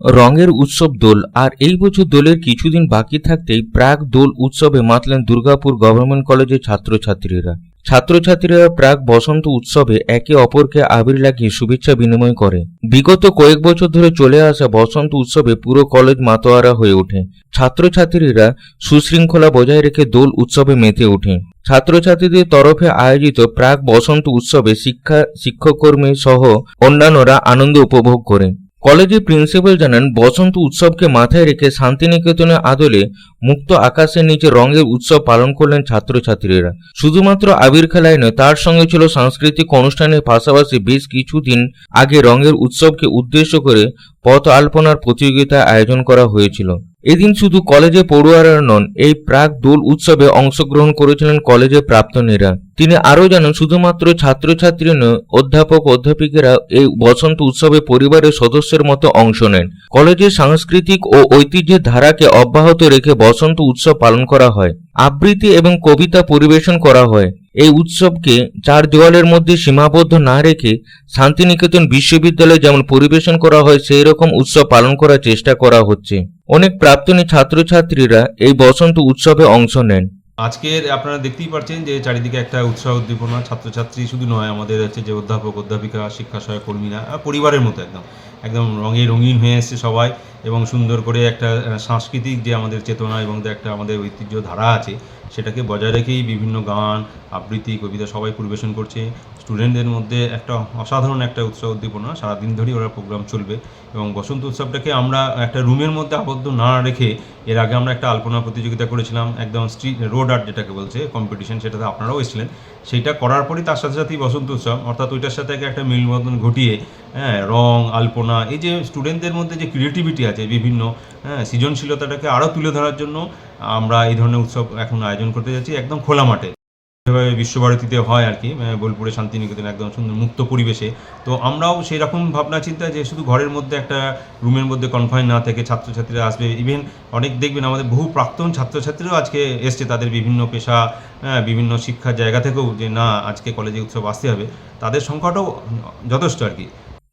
রঙের উৎসব দোল, আর এই বছর দোলের কিছুদিন বাকি থাকতেই প্রাক দোল উৎসবে মাতলেন দুর্গাপুর গভর্নমেন্ট কলেজের ছাত্রছাত্রীরা। ছাত্রছাত্রীরা প্রাক বসন্ত উৎসবে একে অপরকে আবির লাগিয়ে শুভেচ্ছা বিনিময় করে। বিগত কয়েক বছর ধরে চলে আসা বসন্ত উৎসবে পুরো কলেজ মাতোয়ারা হয়ে ওঠে। ছাত্রছাত্রীরা সুশৃঙ্খলা বজায় রেখে দোল উৎসবে মেতে ওঠে। ছাত্রছাত্রীদের তরফে আয়োজিত প্রাক বসন্ত উৎসবে শিক্ষা শিক্ষককর্মী সহ অন্যান্যরা আনন্দ উপভোগ করে। কলেজের প্রিন্সিপাল জানান, বসন্ত উৎসবকে মাথায় রেখে শান্তিনিকেতনের আদলে মুক্ত আকাশের নিচে রঙের উৎসব পালন করলেন ছাত্রছাত্রীরা। শুধুমাত্র আবির খেলায় নয়, তার সঙ্গে ছিল সাংস্কৃতিক অনুষ্ঠানের পাশাপাশি বেশ কিছুদিন আগে রঙের উৎসবকে উদ্দেশ্য করে পথ আলপনার প্রতিযোগিতা আয়োজন করা হয়েছিল। এদিন শুধু কলেজে পড়ুয়ারা নন, এই প্রাক দোল উৎসবে অংশগ্রহণ করেছিলেন কলেজের প্রাক্তনীরা। তিনি আরও জানান, শুধুমাত্র ছাত্রছাত্রী নয়, অধ্যাপক, অধ্যাপিকেরা এই বসন্ত উৎসবে পরিবারের সদস্যের মতো অংশ নেন। কলেজের সাংস্কৃতিক ও ঐতিহ্যের ধারাকে অব্যাহত রেখে বসন্ত উৎসব পালন করা হয়। আবৃত্তি এবং কবিতা পরিবেশন করা হয়। এই উৎসবকে চার দেওয়ালের মধ্যে সীমাবদ্ধ না রেখে শান্তিনিকেতন বিশ্ববিদ্যালয়ে যেমন পরিবেশন করা হয়, সেই রকম উৎসব পালন করার চেষ্টা করা হচ্ছে। অনেক প্রাক্তনী ছাত্রছাত্রীরা এই বসন্ত উৎসবে অংশ নেন। আজকের আপনারা দেখতেই পাচ্ছেন যে চারিদিকে একটা উৎসাহ উদ্দীপনা, ছাত্রছাত্রী শুধু নয়, আমাদের হচ্ছে যে অধ্যাপক, অধ্যাপিকা শিক্ষা সহায়ক কর্মীরা পরিবারের মতো একদম। একদম রঙে রঙিন হয়ে এসছে সবাই এবং সুন্দর করে একটা সাংস্কৃতিক যে আমাদের চেতনা এবং যে একটা আমাদের ঐতিহ্য ধারা আছে, সেটাকে বজায় রেখেই বিভিন্ন গান, আবৃত্তি, কবিতা সবাই পরিবেশন করছে। স্টুডেন্টদের মধ্যে একটা অসাধারণ একটা উৎসাহ উদ্দীপনা, সারাদিন ধরেই ওরা প্রোগ্রাম চলবে এবং বসন্ত উৎসবটাকে আমরা একটা রুমের মধ্যে আবদ্ধ না রেখে এর আগে আমরা একটা আলপনা প্রতিযোগিতা করেছিলাম, একদম স্ট্রিট রোড আর্ট যেটাকে বলছে কম্পিটিশন সেটাতে আপনারাও এসেছিলেন। সেইটা করার পরই তার সাথে সাথেই বসন্ত উৎসব, অর্থাৎ ওইটার সাথে একটা মিলবন্ধন ঘটিয়ে হ্যাঁ রং, আলপনা এই যে স্টুডেন্টদের মধ্যে যে ক্রিয়েটিভিটি আছে বিভিন্ন হ্যাঁ সৃজনশীলতাটাকে আরও তুলে ধরার জন্য আমরা এই ধরনের উৎসব এখন আয়োজন করতে যাচ্ছি একদম খোলা মাঠে। যেভাবে বিশ্বভারতীতে হয় আর কি আহ, বোলপুরে শান্তিনিকেতন একদম সুন্দর মুক্ত পরিবেশে। তো আমরাও সেই রকম ভাবনা চিন্তা যে শুধু ঘরের মধ্যে একটা রুমের মধ্যে কনফাইন না থেকে ছাত্রছাত্রীরা আসবে। ইভেন অনেক দেখবেন আমাদের বহু প্রাক্তন ছাত্রছাত্রীরাও আজকে এসছে তাদের বিভিন্ন পেশা হ্যাঁ, বিভিন্ন শিক্ষার জায়গা থেকেও যে না আজকে কলেজে উৎসব আসতে হবে। তাদের সংখ্যাটাও যথেষ্ট আর কি।